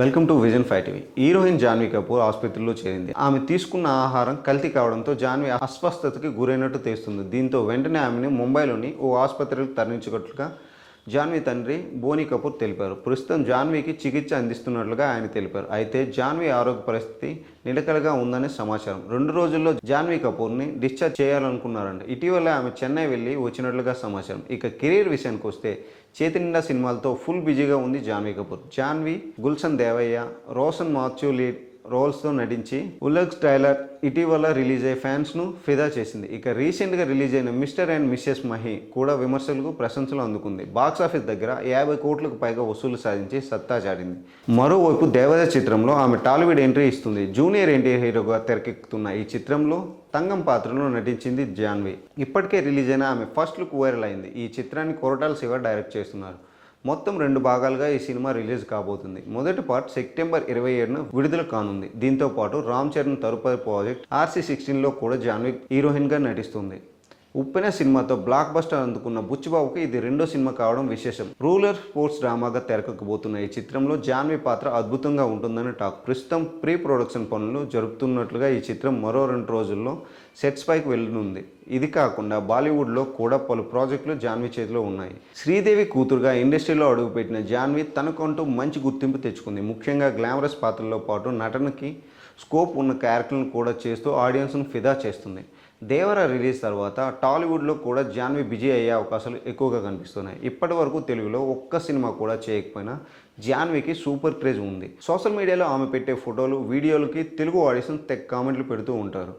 Welcome to Vision five TV. Heroine Janhvi Kapoor ఆసుపత్రిలో చేరింది. ఆమె తీసుకున్న ఆహారం కల్తీ కావడంతో జాన్వీ అస్వస్థతకి గురైనట్టు తెలుస్తుంది. దీంతో వెంటనే ఆమెను ముంబైలోని ఓ ఆసుపత్రికి తరలించినట్లుగా జాన్వీ తండ్రి బోనీ కపూర్ తెలిపారు. ప్రస్తుతం జాన్వీకి చికిత్స అందిస్తున్నట్లుగా ఆయన తెలిపారు. అయితే జాన్వీ ఆరోగ్య పరిస్థితి నిలకడగా ఉందని సమాచారం. రెండు రోజుల్లో జాన్వీ కపూర్ని డిశ్చార్జ్ చేయాలనుకున్నారంట. ఇటీవల ఆమె చెన్నై వెళ్ళి వచ్చినట్లుగా సమాచారం. ఇక కెరీర్ విషయానికి వస్తే చేతి నిండా సినిమాలతో ఫుల్ బిజీగా ఉంది జాన్వీ కపూర్. జాన్వీ గుల్షన్ దేవయ్య రోషన్ మాథ్యూ లీడ్ రోల్స్తో నటించి ఉలక్స్ టైలర్ ఇటీవల రిలీజ్ అయ్యే ఫ్యాన్స్ను ఫిదా చేసింది. ఇక రీసెంట్గా రిలీజ్ అయిన మిస్టర్ అండ్ మిస్సెస్ మహి కూడా విమర్శలకు ప్రశంసలు అందుకుంది. బాక్స్ ఆఫీస్ దగ్గర యాభై కోట్లకు పైగా వసూలు సాధించి సత్తా చాటింది. మరోవైపు దేవద చిత్రంలో ఆమె టాలీవుడ్ ఎంట్రీ ఇస్తుంది. జూనియర్ ఎన్టీఆర్ హీరోగా తెరకెక్కుతున్న ఈ చిత్రంలో తంగం పాత్రలో నటించింది జాన్వి. ఇప్పటికే రిలీజ్ అయిన ఆమె ఫస్ట్ లుక్ వైరల్ అయింది. ఈ చిత్రాన్ని కొరటాల శివ డైరెక్ట్ చేస్తున్నారు. మొత్తం రెండు భాగాలుగా ఈ సినిమా రిలీజ్ కాబోతుంది. మొదటి పార్ట్ సెప్టెంబర్ ఇరవై ఏడున విడుదల కానుంది. దీంతో పాటు రామ్ చరణ్ తదుపరి ప్రాజెక్ట్ ఆర్సీ సిక్స్టీన్లో కూడా జాన్వీ హీరోయిన్గా నటిస్తుంది. ఉప్పెన సినిమాతో బ్లాక్ బస్టర్ అందుకున్న బుచ్చిబాబుకి ఇది రెండో సినిమా కావడం విశేషం. రూలర్ స్పోర్ట్స్ డ్రామాగా తెరకెక్కబోతున్న ఈ చిత్రంలో జాన్వి పాత్ర అద్భుతంగా ఉంటుందని టాక్. ప్రస్తుతం ప్రీ ప్రొడక్షన్ పనులు జరుపుతున్నట్లుగా ఈ చిత్రం మరో రెండు రోజుల్లో సెట్స్ పైకి వెళ్ళనుంది. ఇది కాకుండా బాలీవుడ్లో కూడా పలు ప్రాజెక్టులు జాన్వి చేతిలో ఉన్నాయి. శ్రీదేవి కూతురుగా ఇండస్ట్రీలో అడుగుపెట్టిన జాన్వి తనకంటూ మంచి గుర్తింపు తెచ్చుకుంది. ముఖ్యంగా గ్లామరస్ పాత్రలో పాటు నటనకి స్కోప్ ఉన్న క్యారెక్టర్లను కూడా చేస్తూ ఆడియన్స్ను ఫిదా చేస్తుంది. దేవర రిలీజ్ తర్వాత టాలీవుడ్లో కూడా జాన్వి బిజీ అయ్యే అవకాశాలు ఎక్కువగా కనిపిస్తున్నాయి. ఇప్పటి వరకు తెలుగులో ఒక్క సినిమా కూడా చేయకపోయినా జాన్వికి సూపర్ క్రేజ్ ఉంది. సోషల్ మీడియాలో ఆమె పెట్టే ఫోటోలు వీడియోలకి తెలుగు ఆడియన్స్ తెగ కామెంట్లు పెడుతూ ఉంటారు.